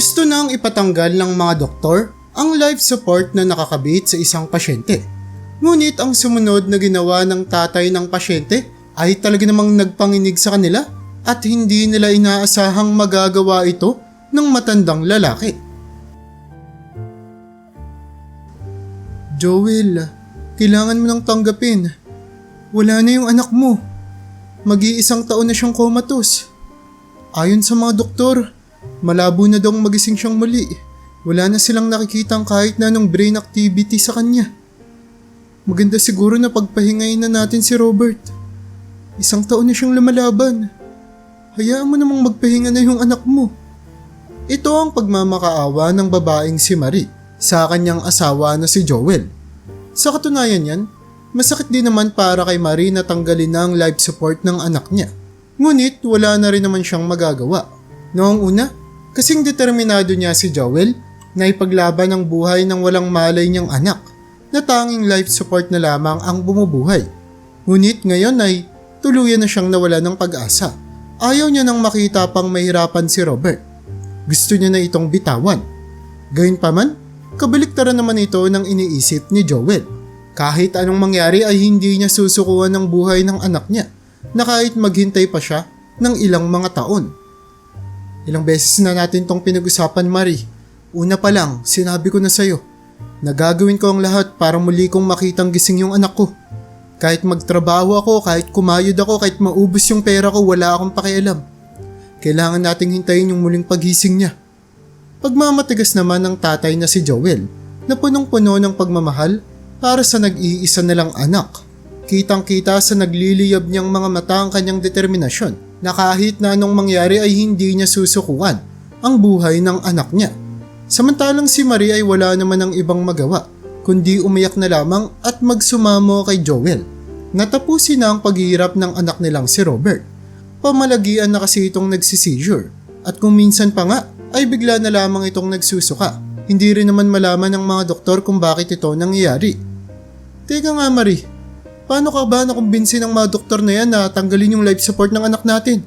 Gusto nang ipatanggal ng mga doktor ang life support na nakakabit sa isang pasyente. Ngunit ang sumunod na ginawa ng tatay ng pasyente ay talaga namang nagpanginig sa kanila at hindi nila inaasahang magagawa ito ng matandang lalaki. Joel, kailangan mo nang tanggapin. Wala na yung anak mo. Mag-iisang taon na siyang comatose. Ayon sa mga doktor, malabo na daw magising siyang muli. Wala na silang nakikitang kahit na anong brain activity sa kanya. Maganda siguro na pagpahingayin na natin si Robert. Isang taon na siyang lumalaban. Hayaan mo namang magpahinga na yung anak mo. Ito ang pagmamakaawa ng babaeng si Marie sa kanyang asawa na si Joel. Sa katunayan yan, masakit din naman para kay Marie na tanggalin na ang life support ng anak niya. Ngunit wala na rin naman siyang magagawa. Noong una, kasing determinado niya si Joel na ipaglaban ang buhay ng walang malay niyang anak na tanging life support na lamang ang bumubuhay. Ngunit ngayon ay tuluyan na siyang nawala ng pag-asa. Ayaw niya nang makita pang mahirapan si Robert. Gusto niya na itong bitawan. Gayunpaman, kabaliktaran naman ito ng iniisip ni Joel. Kahit anong mangyari ay hindi niya susukuan ng buhay ng anak niya na kahit maghintay pa siya ng ilang mga taon. Ilang beses na natin tong pinag-usapan, Marie. Una pa lang, sinabi ko na sa'yo. Nagagawin ko ang lahat para muli kong makitang gising yung anak ko. Kahit magtrabaho ako, kahit kumayod ako, kahit maubos yung pera ko, wala akong pakialam. Kailangan nating hintayin yung muling paghising niya. Pagmamatigas naman ng tatay na si Joel na punong-puno ng pagmamahal para sa nag-iisa nilang anak. Kitang-kita sa nagliliyab niyang mga mata ang kanyang determinasyon na kahit na anong mangyari ay hindi niya susukuan ang buhay ng anak niya. Samantalang si Marie ay wala naman ng ibang magawa kundi umiyak na lamang at magsumamo kay Joel. Natapusin na ang paghihirap ng anak nilang si Robert. Pamalagian na kasi itong nagsisizure at kung minsan pa nga ay bigla na lamang itong nagsusuka. Hindi rin naman malaman ng mga doktor kung bakit ito nangyayari. Teka nga Marie, paano ka ba nakumbinsi ng mga doktor na yan na tanggalin yung life support ng anak natin?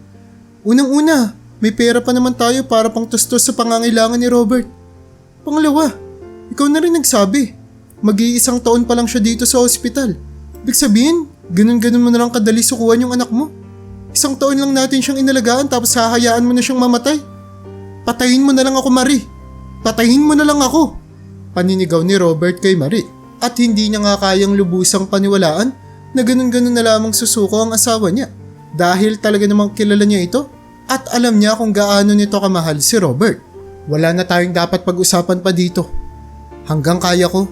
Unang-una, may pera pa naman tayo para pang tustos sa pangangailangan ni Robert. Pangalawa, ikaw na rin nagsabi. Mag-iisang taon pa lang siya dito sa ospital. Ibig sabihin, ganun-ganun mo na lang kadali sukuhan yung anak mo. Isang taon lang natin siyang inalagaan tapos hahayaan mo na siyang mamatay. Patayin mo na lang ako, Marie. Patayin mo na lang ako. Paninigaw ni Robert kay Marie at hindi niya nga kayang lubusang paniwalaan na ganun-ganun na lamang susuko ang asawa niya dahil talaga namang kilala niya ito at alam niya kung gaano nito kamahal si Robert. Wala na tayong dapat pag-usapan pa dito. Hanggang kaya ko.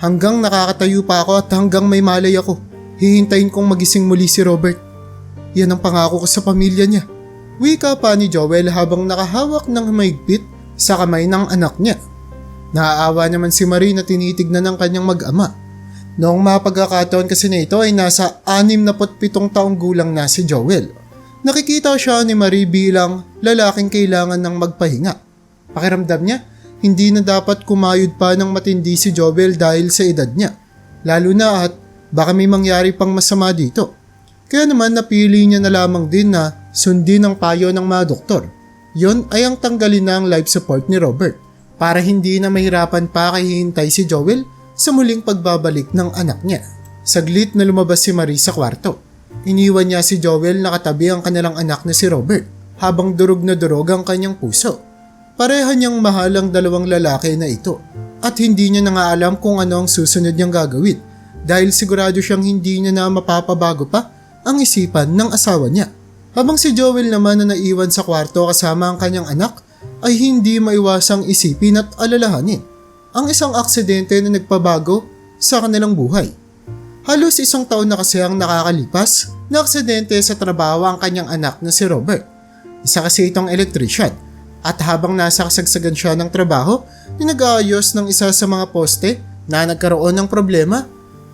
Hanggang nakakatayo pa ako at hanggang may malay ako. Hihintayin kong magising muli si Robert. Yan ang pangako ko sa pamilya niya. Wika pa ni Joel habang nakahawak ng mahigpit sa kamay ng anak niya. Naaawa naman si Marie na tinitignan ng kanyang mag-ama. Noong mapagkakataon kasi na ito ay nasa 67 taong gulang na si Joel. Nakikita siya ni Marie bilang lalaking kailangan ng magpahinga. Pakiramdam niya, hindi na dapat kumayod pa ng matindi si Joel dahil sa edad niya. Lalo na at baka may mangyari pang masama dito. Kaya naman napili niya na lamang din na sundin ang payo ng mga doktor. Yon ay ang tanggalin na ang life support ni Robert para hindi na mahirapan pa kay hihintay si Joel sa muling pagbabalik ng anak niya. Saglit na lumabas si Marie sa kwarto. Iniwan niya si Joel na katabi ang kanilang anak na si Robert habang durog na durog ang kanyang puso. Pareha niyang mahal ang dalawang lalaki na ito at hindi niya na nga alam kung ano ang susunod niyang gagawin dahil sigurado siyang hindi niya na mapapabago pa ang isipan ng asawa niya. Habang si Joel naman na naiwan sa kwarto kasama ang kanyang anak ay hindi maiwasang isipin at alalahanin ang isang aksidente na nagpabago sa kanilang buhay. Halos isang taon na kasi ang nakakalipas na aksidente sa trabaho ang kanyang anak na si Robert. Isa kasi itong electrician at habang nasa kasagsagan siya ng trabaho, nag-aayos ng isa sa mga poste na nagkaroon ng problema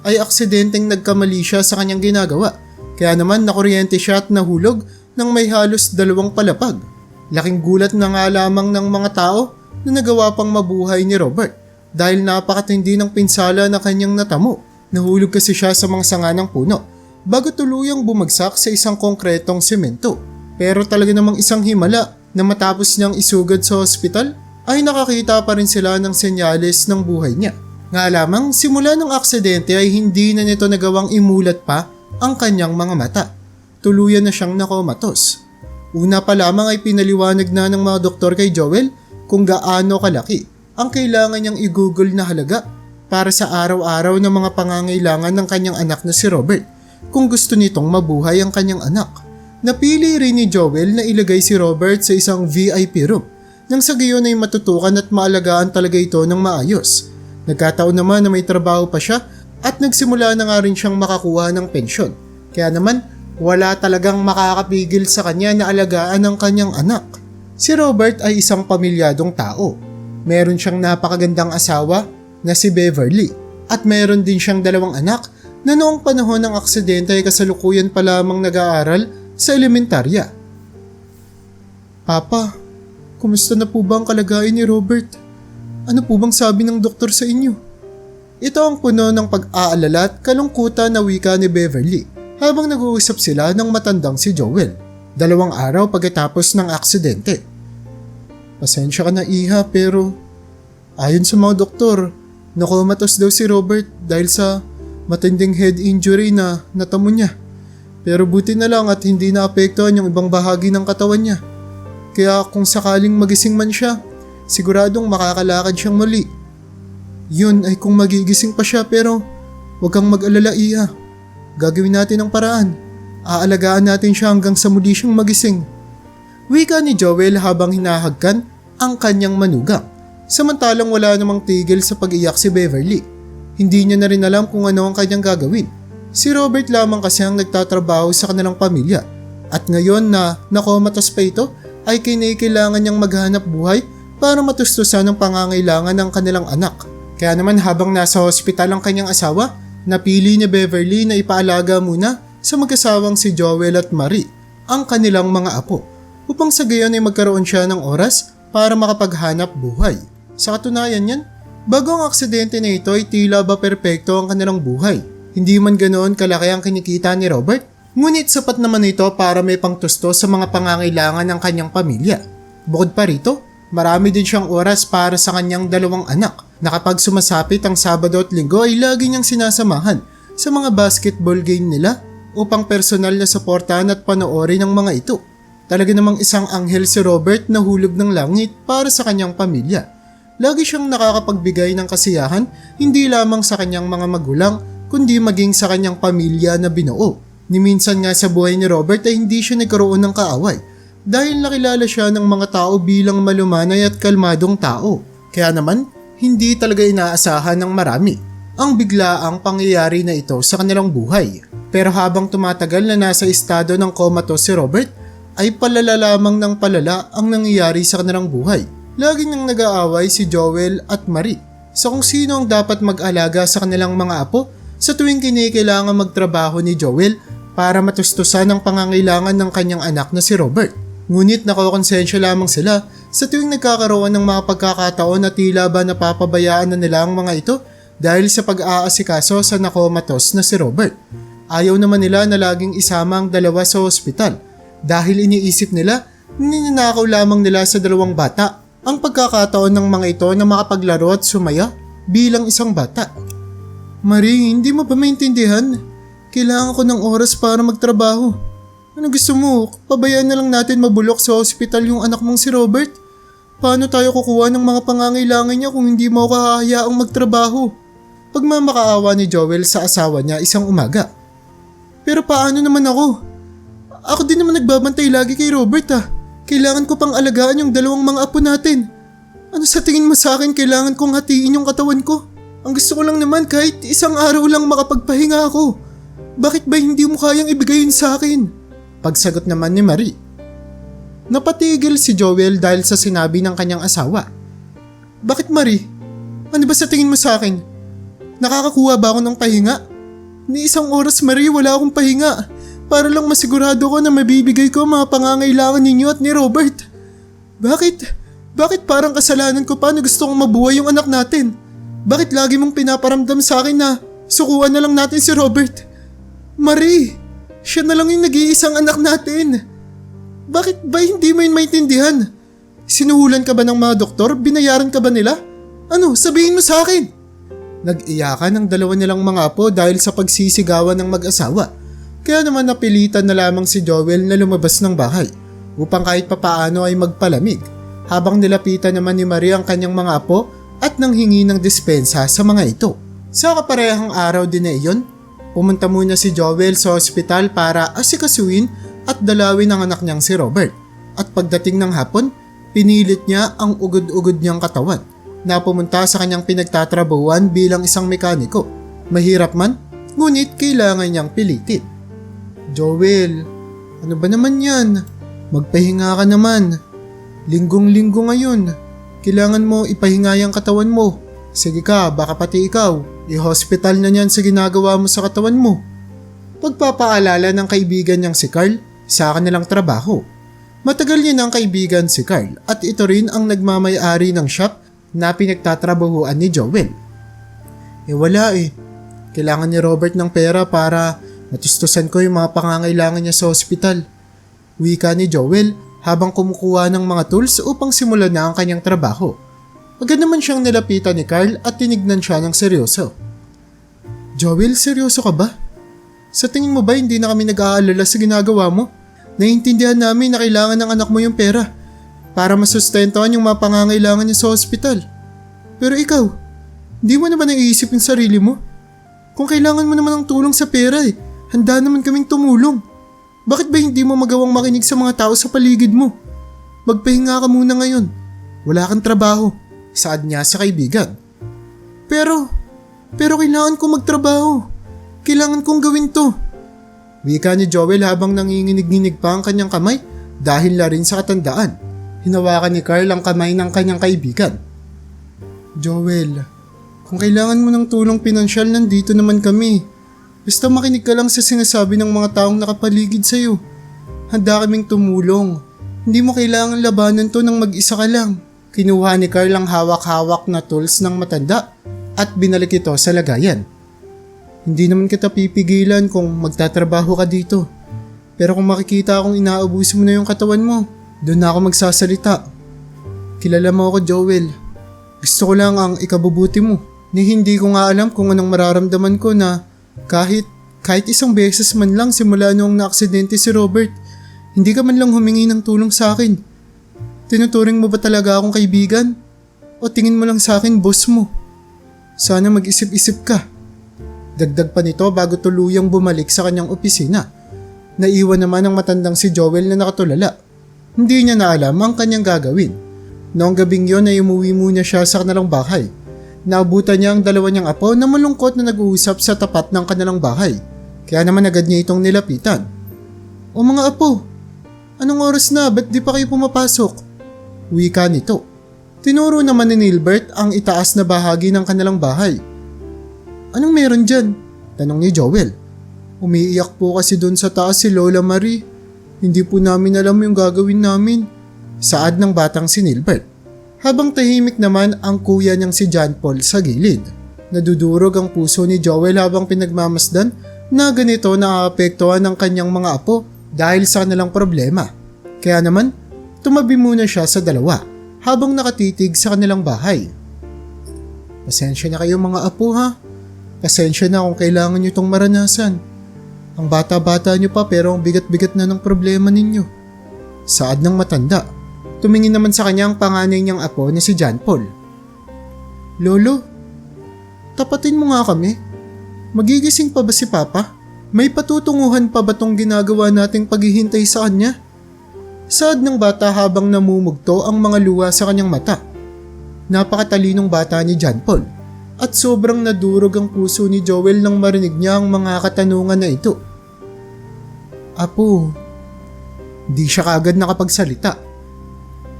ay aksidenteng nagkamali siya sa kanyang ginagawa. Kaya naman nakuryente siya at nahulog ng may halos dalawang palapag. Laking gulat na nga lamang ng mga tao na nagawa pang mabuhay ni Robert dahil napakatindi ng pinsala na kanyang natamo. Nahulog kasi siya sa mga sanga ng puno bago tuluyang bumagsak sa isang konkretong semento. Pero talaga namang isang himala na matapos niyang isugad sa ospital ay nakakita pa rin sila ng senyales ng buhay niya. Nga lamang simula ng aksidente ay hindi na nito nagawang imulat pa ang kanyang mga mata. Tuluyan na siyang nakomatos. Una pa lamang ay pinaliwanag na ng mga doktor kay Joel kung gaano kalaki ang kailangan niyang i-google na halaga para sa araw-araw ng mga pangangailangan ng kanyang anak na si Robert kung gusto nitong mabuhay ang kanyang anak. Napili rin ni Joel na ilagay si Robert sa isang VIP room nang sa gayon ay matutukan at maalagaan talaga ito ng maayos. Nagkataon naman na may trabaho pa siya at nagsimula na nga rin siyang makakuha ng pensyon. Kaya naman, wala talagang makakapigil sa kanya na alagaan ang kanyang anak. Si Robert ay isang pamilyadong tao. Meron siyang napakagandang asawa na si Beverly at meron din siyang dalawang anak na noong panahon ng aksidente ay kasalukuyan pa lamang nag-aaral sa elementarya. Papa, kumusta na po ba ang kalagayan ni Robert? Ano po bang sabi ng doktor sa inyo? Ito ang puno ng pag-aalala at kalungkutan na wika ni Beverly habang nag-uusap sila ng matandang si Joel, dalawang araw pagkatapos ng aksidente. Pasensya ka na iha pero ayon sa mga doktor, nakomatos daw si Robert dahil sa matinding head injury na natamo niya. Pero buti na lang at hindi naapektuhan yung ibang bahagi ng katawan niya. Kaya kung sakaling magising man siya, siguradong makakalakad siyang muli. Yun ay kung magigising pa siya pero huwag kang mag-alala iya. Gagawin natin ang paraan. Aalagaan natin siya hanggang sa muli siyang magising. Wika ni Joel habang hinahagkan ang kanyang manugang. Samantalang wala namang tigil sa pag-iyak si Beverly. Hindi niya na rin alam kung ano ang kanyang gagawin. Si Robert lamang kasi ang nagtatrabaho sa kanilang pamilya. At ngayon na nakomatos pa ito, ay kinikailangan niyang maghanap buhay para matustusan ang pangangailangan ng kanilang anak. Kaya naman habang nasa hospital ang kanyang asawa, napili ni Beverly na ipaalaga muna sa mag-asawang si Joel at Marie, ang kanilang mga apo, upang sa gayon ay magkaroon siya ng oras para makapaghanap buhay. Sa katunayan yan, bago ang aksidente na ito ay tila ba perpekto ang kanilang buhay. Hindi man ganoon kalaki ang kinikita ni Robert, ngunit sapat naman ito para may pangtusto sa mga pangangailangan ng kanyang pamilya. Bukod pa rito, marami din siyang oras para sa kanyang dalawang anak na kapag sumasapit ang Sabado at Linggo ay lagi niyang sinasamahan sa mga basketball game nila upang personal na suportahan at panoorin ang mga ito. Talaga namang isang anghel si Robert na hulog ng langit para sa kanyang pamilya. Lagi siyang nakakapagbigay ng kasiyahan hindi lamang sa kanyang mga magulang kundi maging sa kanyang pamilya na binuo. Ni minsan nga sa buhay ni Robert ay hindi siya nagkaroon ng kaaway dahil nakilala siya ng mga tao bilang malumanay at kalmadong tao. Kaya naman, hindi talaga inaasahan ng marami ang biglaang pangyayari na ito sa kanilang buhay. Pero habang tumatagal na nasa estado ng comatose si Robert, ay palala lamang ng palala ang nangyayari sa kanilang buhay. Lagi nang nag-aaway si Joel at Marie sa kung sino ang dapat mag-alaga sa kanilang mga apo sa tuwing kinikailangan magtrabaho ni Joel para matustusan ang pangangailangan ng kanyang anak na si Robert. Ngunit nakokonsensya lamang sila sa tuwing nagkakaroon ng mga pagkakataon na tila ba napapabayaan na nila ang mga ito dahil sa pag-aasikaso sa nakomatos na si Robert. Ayaw naman nila na laging isama ang dalawa sa ospital dahil iniisip nila ninanakaw lamang nila sa dalawang bata ang pagkakataon ng mga ito na makapaglaro at sumaya bilang isang bata. Marie, hindi mo ba maintindihan? Kailangan ko ng oras para magtrabaho. Ano gusto mo? Pabayaan na lang natin mabulok sa ospital yung anak mong si Robert? Paano tayo kukuha ng mga pangangailangan niya kung hindi mo ako hahayaang magtrabaho? Pagmamakaawa ni Joel sa asawa niya isang umaga. Pero paano naman ako? Ako din naman nagbabantay lagi kay Robert ah. Kailangan ko pang alagaan yung dalawang mga apo natin. Ano sa tingin mo sa akin kailangan kong hatiin yung katawan ko? Ang gusto ko lang naman kahit isang araw lang makapagpahinga ako. Bakit ba hindi mo kayang ibigay yun sa akin? Pagsagot naman ni Marie. Napatigil si Joel dahil sa sinabi ng kanyang asawa. Bakit Marie? Ano ba sa tingin mo sa akin? Nakakakuha ba ako ng pahinga? Ni isang oras Marie wala akong pahinga. Para lang masigurado ko na mabibigay ko mga pangangailangan ninyo at ni Robert. Bakit? Bakit parang kasalanan ko pa na gusto kong mabuhay yung anak natin? Bakit lagi mong pinaparamdam sa akin na sukuan na lang natin si Robert? Marie, siya na lang yung nag-iisang anak natin. Bakit ba hindi mo yun maintindihan? Sinuhulan ka ba ng mga doktor? Binayaran ka ba nila? Ano, sabihin mo sa akin! Nag-iyakan ang dalawa nilang mga apo dahil sa pagsisigawan ng mag-asawa. Kaya naman napilitan na lamang si Joel na lumabas ng bahay upang kahit papaano ay magpalamig habang nilapitan naman ni Marie ang kanyang mga apo at nanghingi ng dispensa sa mga ito. Sa kaparehang araw din na iyon, pumunta muna si Joel sa ospital para asikasuin at dalawin ang anak niyang si Robert. At pagdating ng hapon, pinilit niya ang ugod-ugod niyang katawan na pumunta sa kanyang pinagtatrabuhan bilang isang mekaniko. Mahirap man, ngunit kailangan niyang pilitin. Joel, ano ba naman yan? Magpahinga ka naman. Linggong-linggo ngayon. Kailangan mo ipahinga yung katawan mo. Sige ka, baka pati ikaw. I-hospital na niyan sa ginagawa mo sa katawan mo. Pagpapaalala ng kaibigan niyang si Carl sa kanilang trabaho. Matagal niya ng kaibigan si Carl at ito rin ang nagmamayari ng shop na pinagtatrabahuan ni Joel. Eh wala eh. Kailangan ni Robert ng pera para matustusan ko yung mga pangangailangan niya sa ospital. Wika ni Joel habang kumukuha ng mga tools upang simulan na ang kanyang trabaho. Agad naman siyang nilapitan ni Carl at tinignan siya ng seryoso. Joel, seryoso ka ba? Sa tingin mo ba hindi na kami nag-aalala sa ginagawa mo? Naiintindihan namin na kailangan ng anak mo yung pera para masustentuhan yung mga pangangailangan niya sa ospital. Pero ikaw, hindi mo na ba naiisip yung sarili mo? Kung kailangan mo naman ng tulong sa pera eh, handa naman kaming tumulong. Bakit ba hindi mo magawang makinig sa mga tao sa paligid mo? Magpahinga ka muna ngayon. Wala kang trabaho. Saad niya sa kaibigan. Pero, pero kailangan kong magtrabaho. Kailangan kong gawin to. Wika ni Joel habang nanginginig-nginig pa ang kanyang kamay dahil na rin sa katandaan. Hinawakan ni Carl ang kamay ng kanyang kaibigan. Joel, kung kailangan mo ng tulong pinansyal, nandito naman kami. Basta makinig ka lang sa sinasabi ng mga taong nakapaligid sa'yo. Handa kaming tumulong. Hindi mo kailangan labanan to ng mag-isa ka lang. Kinuha ni Carl ang hawak-hawak na tools ng matanda at binalik ito sa lagayan. Hindi naman kita pipigilan kung magtatrabaho ka dito. Pero kung makikita akong inaabuso mo na yung katawan mo, doon na ako magsasalita. Kilala mo ako, Joel. Gusto ko lang ang ikabubuti mo. Ni hindi ko nga alam kung anong mararamdaman ko na kahit kahit isang beses man lang simula noong naaksidente si Robert, hindi ka man lang humingi ng tulong sa akin. Tinuturing mo ba talaga akong kaibigan? O tingin mo lang sa akin boss mo? Sana mag-isip-isip ka. Dagdag pa nito bago tuluyang bumalik sa kanyang opisina. Naiwan naman ang matandang si Joel na nakatulala. Hindi niya na alam ang kanyang gagawin. Noong gabing yon ay umuwi muna siya sa kanilang bahay. Naabutan niya ang dalawa niyang apo na malungkot na nag-uusap sa tapat ng kanilang bahay. Kaya naman agad niya itong nilapitan. O mga apo, anong oras na? Ba't di pa kayo pumapasok? Wika nito. Tinuro naman ni Nilbert ang itaas na bahagi ng kanilang bahay. Anong meron dyan? Tanong ni Joel. Umiiyak po kasi doon sa taas si Lola Marie. Hindi po namin alam yung gagawin namin. Saad ng batang si Nilbert. Habang tahimik naman ang kuya niyang si John Paul sa gilid. Nadudurog ang puso ni Joel habang pinagmamasdan na ganito naaapektuhan ng kanyang mga apo dahil sa kanilang problema. Kaya naman, tumabi muna siya sa dalawa habang nakatitig sa kanilang bahay. Pasensya na kayo mga apo ha. Pasensya na kung kailangan nyo itong maranasan. Ang bata-bata nyo pa pero ang bigat-bigat na ng problema ninyo. Saad ng matanda. Tumingin naman sa kanya ang panganay niyang apo na si John Paul. Lolo, tapatin mo nga kami. Magigising pa ba si Papa? May patutunguhan pa ba tong ginagawa nating paghihintay sa kanya? Saad ng bata habang namumugto ang mga luha sa kanyang mata. Napakatalinong bata ni John Paul at sobrang nadurog ang puso ni Joel nang marinig niya ang mga katanungan na ito. Apo, di siya kaagad nakapagsalita.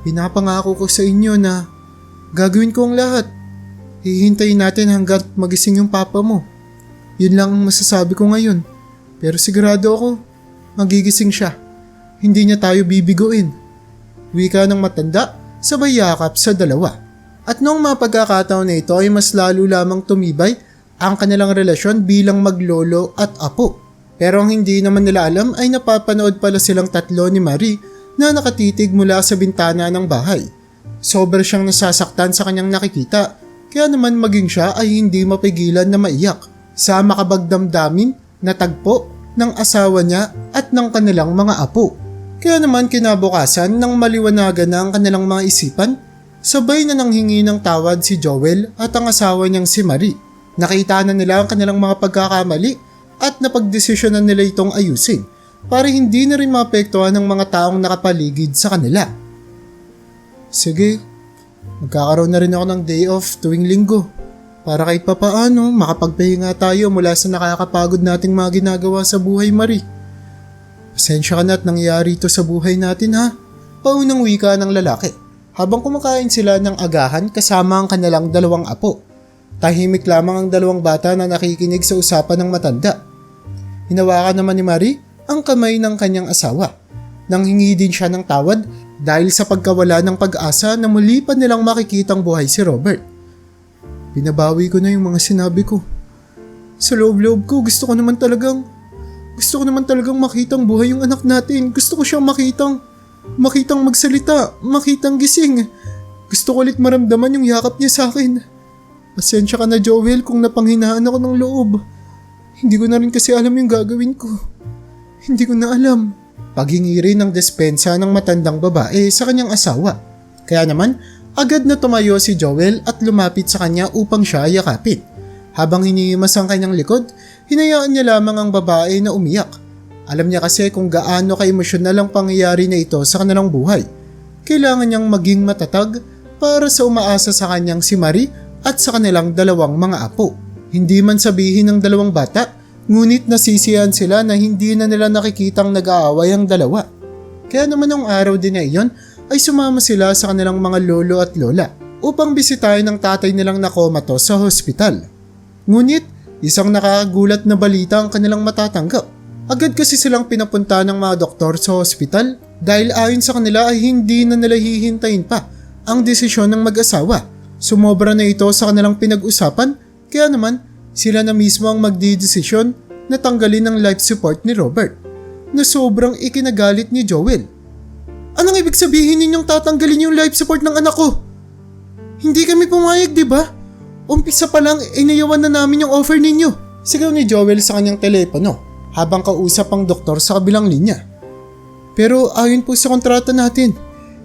Pinapangako ko sa inyo na gagawin ko ang lahat. Hihintayin natin hanggat magising yung papa mo. Yun lang ang masasabi ko ngayon. Pero sigurado ako, magigising siya. Hindi niya tayo bibiguin. Wika ng matanda, sabay yakap sa dalawa. At noong mga pagkakataon na ito ay mas lalo lamang tumibay ang kanilang relasyon bilang maglolo at apo. Pero ang hindi naman nila alam ay napapanood pala silang tatlo ni Marie na nakatitig mula sa bintana ng bahay Sober siyang nasasaktan sa kanyang nakikita, kaya naman maging siya ay hindi mapigilan na maiyak sa makabagdamdamin na tagpo ng asawa niya at ng kanilang mga apo. Kaya naman kinabukasan nang maliwanagan na ang kanilang mga isipan, sabay na nanghingi ng tawad si Joel at ang asawa niyang si Marie. Nakita na nila ang kanilang mga pagkakamali at napagdesisyonan nila itong ayusin para hindi na rin maapektuhan ng mga taong nakapaligid sa kanila. Sige, magkakaroon na rin ako ng day off tuwing linggo para kahit papaano makapagpahinga tayo mula sa nakakapagod nating mga ginagawa sa buhay, Marie. Pasensya ka na at nangyayari ito sa buhay natin ha. Paunang wika ng lalaki habang kumakain sila ng agahan kasama ang kanilang dalawang apo. Tahimik lamang ang dalawang bata na nakikinig sa usapan ng matanda. Hinawakan naman ni Marie ang kamay ng kanyang asawa. Nang hingi din siya ng tawad dahil sa pagkawala ng pag-asa na muli pa nilang makikitang buhay si Robert. Binabawi ko na yung mga sinabi ko. Sa loob-loob ko, gusto ko naman talagang, gusto ko naman talagang makitang buhay yung anak natin. Gusto ko siyang makitang, makitang magsalita, makitang gising. Gusto ko ulit maramdaman yung yakap niya sa akin. Pasensya ka na Joel kung napanghinaan ako ng loob. Hindi ko na rin kasi alam yung gagawin ko. Hindi ko na alam. Paghingi rin ng despensa ng matandang babae sa kanyang asawa. Kaya naman, agad na tumayo si Joel at lumapit sa kanya upang siya yakapin. Habang hinihimas ang kanyang likod, hinayaan niya lamang ang babae na umiyak. Alam niya kasi kung gaano ka-emosyonal ang pangyayari na ito sa kanilang buhay. Kailangan niyang maging matatag para sa umaasa sa kanyang si Marie at sa kanilang dalawang mga apo. Hindi man sabihin ng dalawang bata, ngunit nasisiyan sila na hindi na nila nakikitang nag-aaway ang dalawa. Kaya naman ang araw din na iyon ay sumama sila sa kanilang mga lolo at lola upang bisitahin ng tatay nilang nakomato sa hospital. Ngunit isang nakakagulat na balita ang kanilang matatanggap. Agad kasi silang pinapunta ng mga doktor sa hospital dahil ayon sa kanila ay hindi na nila hihintayin pa ang desisyon ng mag-asawa. Sumobra na ito sa kanilang pinag-usapan kaya naman sila na mismo ang magdidesisyon na tanggalin ang life support ni Robert na sobrang ikinagalit ni Joel. Anong ibig sabihin ninyong tatanggalin yung life support ng anak ko? Hindi kami pumayag, di ba? Umpisa pa lang, inayawan na namin yung offer ninyo. Sigaw ni Joel sa kanyang telepono habang kausap ang doktor sa kabilang linya. Pero ayon po sa kontrata natin,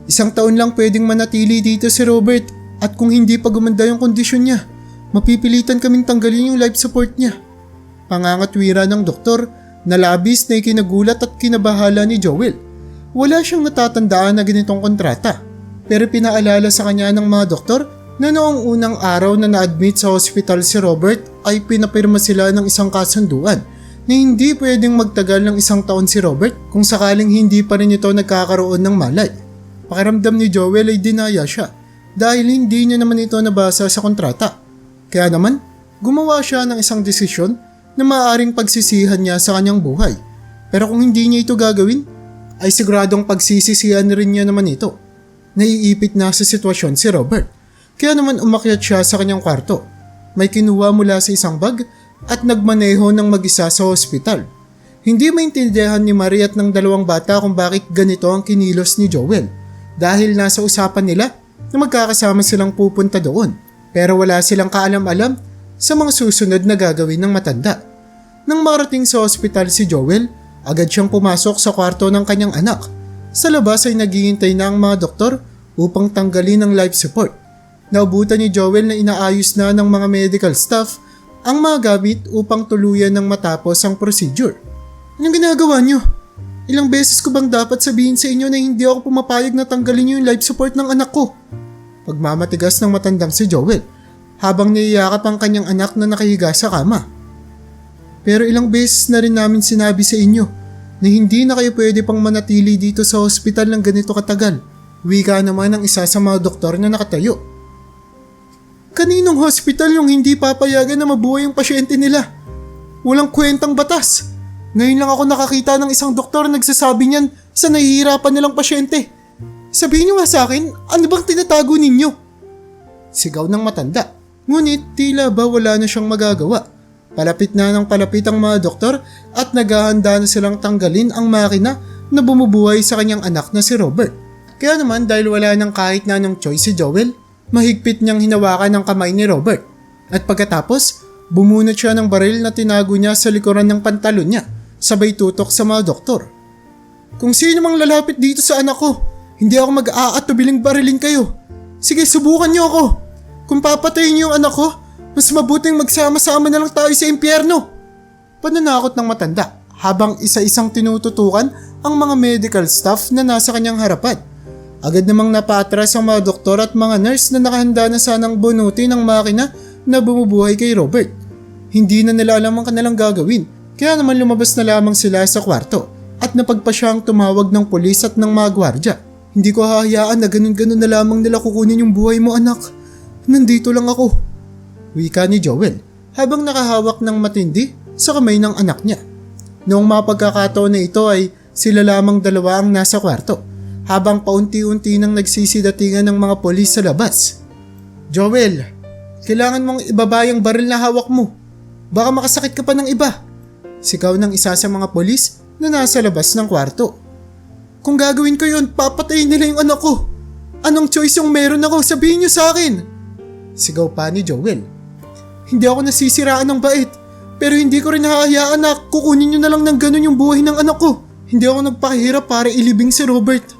isang taon lang pwedeng manatili dito si Robert at kung hindi pa gumanda yung kondisyon niya, mapipilitan kaming tanggalin yung life support niya. Pangangatwira ng doktor na labis na ikinagulat at kinabahala ni Joel. Wala siyang natatandaan na ganitong kontrata. Pero pinaalala sa kanya ng mga doktor na noong unang araw na na-admit sa hospital si Robert ay pinapirma sila ng isang kasunduan na hindi pwedeng magtagal ng isang taon si Robert kung sakaling hindi pa rin ito nagkakaroon ng malay. Pakiramdam ni Joel ay dinaya siya dahil hindi niya naman ito nabasa sa kontrata. Kaya naman, gumawa siya ng isang desisyon na maaaring pagsisihan niya sa kanyang buhay. Pero kung hindi niya ito gagawin, ay siguradong pagsisisihan rin niya naman ito. Naiipit na sa sitwasyon si Robert. Kaya naman umakyat siya sa kanyang kwarto. May kinuha mula sa isang bag at nagmaneho ng mag-isa sa ospital. Hindi maintindihan ni Marie at ng dalawang bata kung bakit ganito ang kinilos ni Joel dahil nasa usapan nila na magkakasama silang pupunta doon pero wala silang kaalam-alam sa mga susunod na gagawin ng matanda. Nang marating sa ospital si Joel, agad siyang pumasok sa kwarto ng kanyang anak. Sa labas ay naghihintay na ang mga doktor upang tanggalin ang life support. Naubutan ni Joel na inaayos na ng mga medical staff ang mga gamit upang tuluyan ng matapos ang procedure. Anong ginagawa niyo? Ilang beses ko bang dapat sabihin sa inyo na hindi ako pumapayag na tanggalin niyo yung life support ng anak ko? Pagmamatigas ng matandang si Joel habang niyayakap ang kanyang anak na nakahiga sa kama. Pero ilang beses na rin namin sinabi sa inyo na hindi na kayo pwede pang manatili dito sa hospital ng ganito katagal. Wika naman ng isa sa mga doktor na nakatayo. Kaninong hospital yung hindi papayagan na mabuhay yung pasyente nila? Walang kwentang batas. Ngayon lang ako nakakita ng isang doktor na nagsasabi niyan sa nahihirapan nilang pasyente. Sabihin niyo nga sa akin, ano bang tinatago ninyo? Sigaw ng matanda. Ngunit tila ba wala na siyang magagawa. Palapit na ng palapit ang mga doktor at naghahanda na silang tanggalin ang makina na bumubuhay sa kanyang anak na si Robert. Kaya naman dahil wala nang kahit na anong choice si Joel, mahigpit niyang hinawakan ang kamay ni Robert. At pagkatapos, bumunot siya ng baril na tinago niya sa likuran ng pantalon niya, sabay tutok sa mga doktor. Kung sino mang lalapit dito sa anak ko, hindi ako mag-aatubiling barilin kayo. Sige, subukan niyo ako. Kung papatayin niyo yung anak ko, mas mabuting magsama-sama na lang tayo sa impyerno. Pananakot ng matanda habang isa-isang tinututukan ang mga medical staff na nasa kanyang harapan. Agad namang napatras ang mga doktor at mga nurse na nakahanda na sanang bunuti ng makina na bumubuhay kay Robert. Hindi na nila alam ang kanilang gagawin, kaya naman lumabas na lamang sila sa kwarto at napagpa siyang tumawag ng polis at ng mga gwardya. Hindi ko hahayaan na ganun-ganun na lamang nila kukunin yung buhay mo anak. Nandito lang ako. Wika ni Joel habang nakahawak ng matindi sa kamay ng anak niya. Noong mga pagkakataon na ito ay sila lamang dalawa ang nasa kwarto habang paunti-unti nang nagsisidatingan ng mga polis sa labas. Joel, kailangan mong ibaba yung baril na hawak mo. Baka makasakit ka pa ng iba. Sigaw ng isa sa mga polis na nasa labas ng kwarto. Kung gagawin ko yun, papatayin nila yung anak ko. Anong choice yung meron ako? Sabihin niyo sa akin. Sigaw pa ni Joel. Hindi ako nasisiraan ng bait. Pero hindi ko rin hahayaan na kukunin niyo na lang ng ganun yung buhay ng anak ko. Hindi ako nagpakahirap para ilibing si Robert.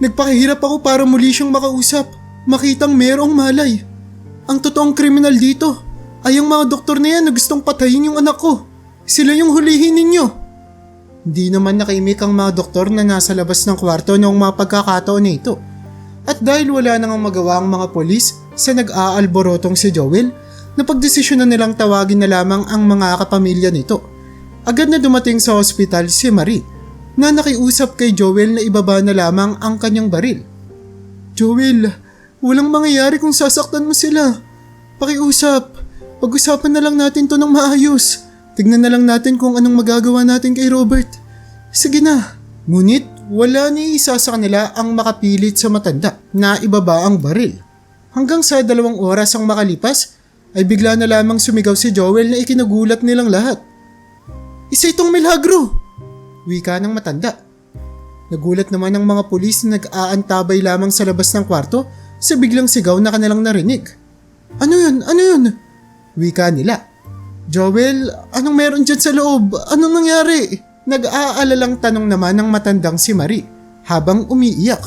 Nagpakahirap ako para muli siyang makausap. Makitang merong malay. Ang totoong kriminal dito ay ang mga doktor na yan na gustong patayin yung anak ko. Sila yung hulihin ninyo. Hindi naman nakaimik ang mga doktor na nasa labas ng kwarto noong mga pagkakataon na ito. At dahil wala nang magawa ang mga polis sa nag-aalborotong si Joel, napagdesisyon na nilang tawagin na lamang ang mga kapamilya nito. Agad na dumating sa ospital si Marie na nakiusap kay Joel na ibaba na lamang ang kanyang baril. Joel, walang mangyayari kung sasaktan mo sila. Pakiusap, pag-usapan na lang natin to ng maayos. Tignan na lang natin kung anong magagawa natin kay Robert. Sige na. Ngunit wala ni isa sa kanila ang makapilit sa matanda na ibaba ang baril. Hanggang sa dalawang oras ang makalipas, ay bigla na lamang sumigaw si Joel na ikinagulat nilang lahat. Isa itong milagro! Wika ng matanda. Nagulat naman ang mga pulis na nag-aantabay lamang sa labas ng kwarto sa biglang sigaw na kanilang narinig. Ano yun? Ano yun? Wika nila. Joel, anong meron dyan sa loob? Anong nangyari? Nag-aalalang tanong naman ng matandang si Marie habang umiiyak.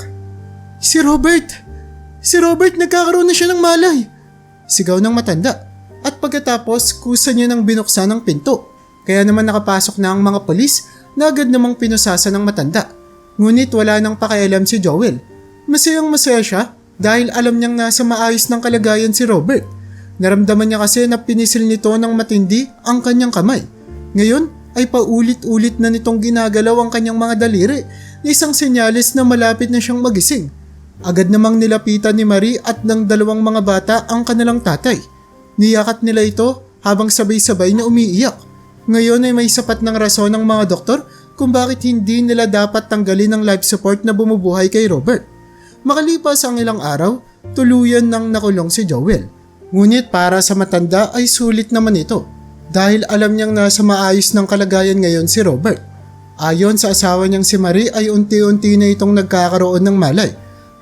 Si Robert! Si Robert nagkakaroon na siya ng malay! Sigaw ng matanda at pagkatapos kusa niya nang binuksan ang pinto. Kaya naman nakapasok na ang mga polis na agad namang pinusasa ng matanda. Ngunit wala nang pakialam si Joel. Masayang masaya siya dahil alam niyang nasa maayos ng kalagayan si Robert. Naramdaman niya kasi na pinisil nito ng matindi ang kanyang kamay. Ngayon ay paulit-ulit na nitong ginagalaw ang kanyang mga daliri na isang senyales na malapit na siyang magising. Agad namang nilapitan ni Marie at ng dalawang mga bata ang kanilang tatay. Niyakat nila ito habang sabay-sabay na umiiyak. Ngayon ay may sapat ng rason ng mga doktor kung bakit hindi nila dapat tanggalin ang life support na bumubuhay kay Robert. Makalipas ang ilang araw, tuluyan nang nakulong si Joel. Ngunit para sa matanda ay sulit naman ito dahil alam niyang nasa maayos ng kalagayan ngayon si Robert. Ayon sa asawa niyang si Marie ay unti-unti na itong nagkakaroon ng malay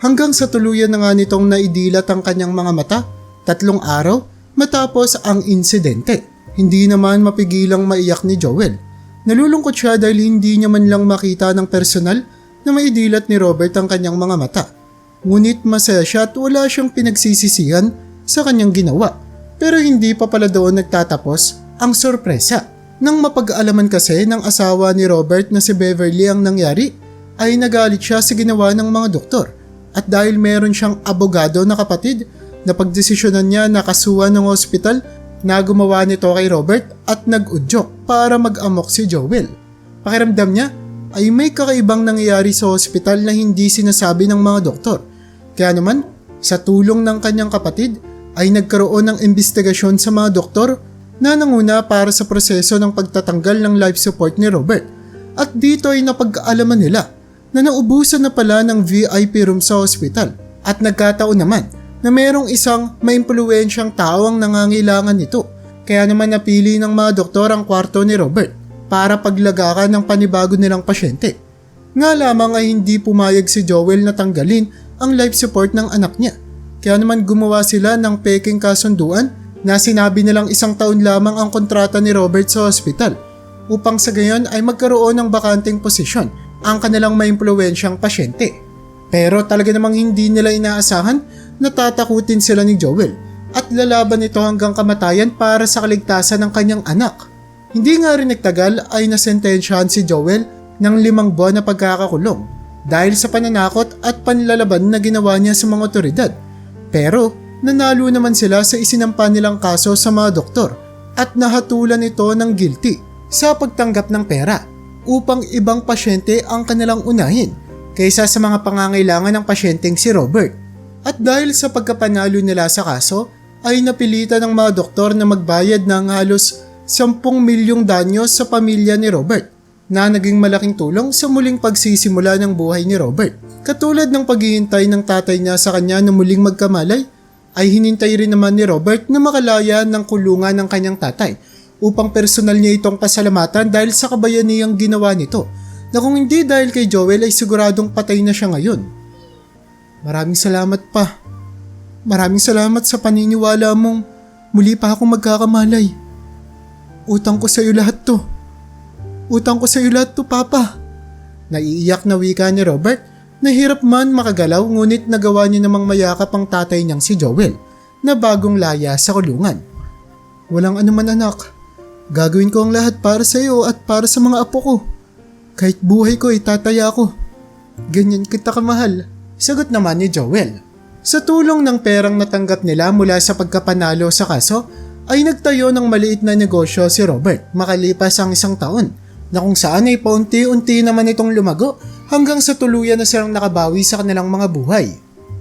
hanggang sa tuluyan na nga nitong naidilat ang kanyang mga mata tatlong araw matapos ang insidente. Hindi naman mapigilang maiyak ni Joel. Nalulungkot siya dahil hindi niya man lang makita ng personal na maidilat ni Robert ang kanyang mga mata. Ngunit masaya siya at wala siyang pinagsisisihan sa kanyang ginawa. Pero hindi pa pala doon nagtatapos ang sorpresa. Nang mapag-aalaman kasi ng asawa ni Robert na si Beverly ang nangyari, ay nagalit siya sa ginawa ng mga doktor. At dahil meron siyang abogado na kapatid, napagdesisyonan niya na kasuhan ng ospital na gumawa nito kay Robert at nag-udyok para mag-amok si Joel. Pakiramdam niya ay may kakaibang nangyayari sa ospital na hindi sinasabi ng mga doktor. Kaya naman, sa tulong ng kanyang kapatid, ay nagkaroon ng investigasyon sa mga doktor na nanguna para sa proseso ng pagtatanggal ng life support ni Robert. At dito ay napag-aalaman nila na naubusan na pala ng VIP room sa ospital. At nagkataon naman na mayroong isang maimpluwensyang tao ang nangangailangan nito. Kaya naman napili ng mga doktor ang kwarto ni Robert para paglagakan ng panibago nilang pasyente. Nga lamang ay hindi pumayag si Joel na tanggalin ang life support ng anak niya. Kaya naman gumawa sila ng peking kasunduan na sinabi nilang isang taon lamang ang kontrata ni Robert sa hospital upang sa gayon ay magkaroon ng bakanting posisyon ang kanilang maimpluwensyang pasyente. Pero talaga namang hindi nila inaasahan na tatakutin sila ni Joel at lalaban ito hanggang kamatayan para sa kaligtasan ng kanyang anak. Hindi nga rin nagtagal ay nasentensyahan si Joel ng limang buwan na pagkakakulong dahil sa pananakot at panlalaban na ginawa niya sa mga otoridad. Pero nanalo naman sila sa isinampa nilang kaso sa mga doktor at nahatulan ito ng guilty sa pagtanggap ng pera upang ibang pasyente ang kanilang unahin kaysa sa mga pangangailangan ng pasyenteng si Robert. At dahil sa pagkapanalo nila sa kaso, ay napilitan ng mga doktor na magbayad ng halos 10 milyong danyo sa pamilya ni Robert na naging malaking tulong sa muling pagsisimula ng buhay ni Robert. Katulad ng paghihintay ng tatay niya sa kanya na muling magkamalay, ay hinintay rin naman ni Robert na makalaya ng kulungan ng kanyang tatay upang personal niya itong pasalamatan dahil sa kabayaniyang ginawa nito na kung hindi dahil kay Joel ay siguradong patay na siya ngayon. Maraming salamat pa. Maraming salamat sa paniniwala mong muli pa akong magkakamalay. Utang ko sa iyo lahat to. Utang ko sa iyo lahat to, Papa. Naiiyak na wika ni Robert. Nahirap man makagalaw ngunit nagawa niya namang mayakap ang tatay niyang si Joel na bagong laya sa kulungan. Walang anuman anak. Gagawin ko ang lahat para sa iyo at para sa mga apo ko. Kahit buhay ko itataya ko. Ganyan kita kamahal. Sagot naman ni Joel. Sa tulong ng perang natanggap nila mula sa pagkapanalo sa kaso, ay nagtayo ng maliit na negosyo si Robert makalipas ang isang taon na kung saan ay paunti-unti naman itong lumago hanggang sa tuluyan na silang nakabawi sa kanilang mga buhay.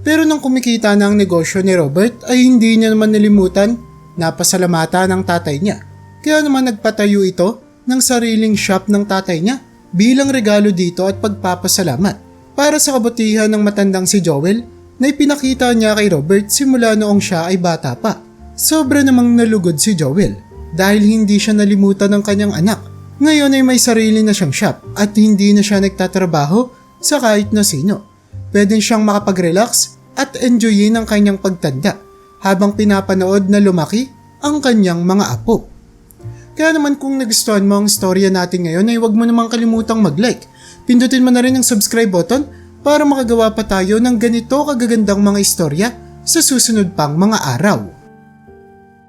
Pero nang kumikita na ang negosyo ni Robert ay hindi niya naman nalimutan na pasalamatan ng tatay niya. Kaya naman nagpatayo ito ng sariling shop ng tatay niya bilang regalo dito at pagpapasalamat para sa kabutihan ng matandang si Joel na ipinakita niya kay Robert simula noong siya ay bata pa. Sobra namang nalugod si Joel dahil hindi siya nalimutan ng kanyang anak. Ngayon ay may sarili na siyang shop at hindi na siya nagtatrabaho sa kahit na sino. Pwede siyang makapag-relax at enjoyin ang kanyang pagtanda habang pinapanood na lumaki ang kanyang mga apo. Kaya naman kung nagustuhan mo ang storya natin ngayon ay huwag mo namang kalimutang mag-like. Pindutin mo na rin ang subscribe button para makagawa pa tayo ng ganito kagagandang mga istorya sa susunod pang mga araw.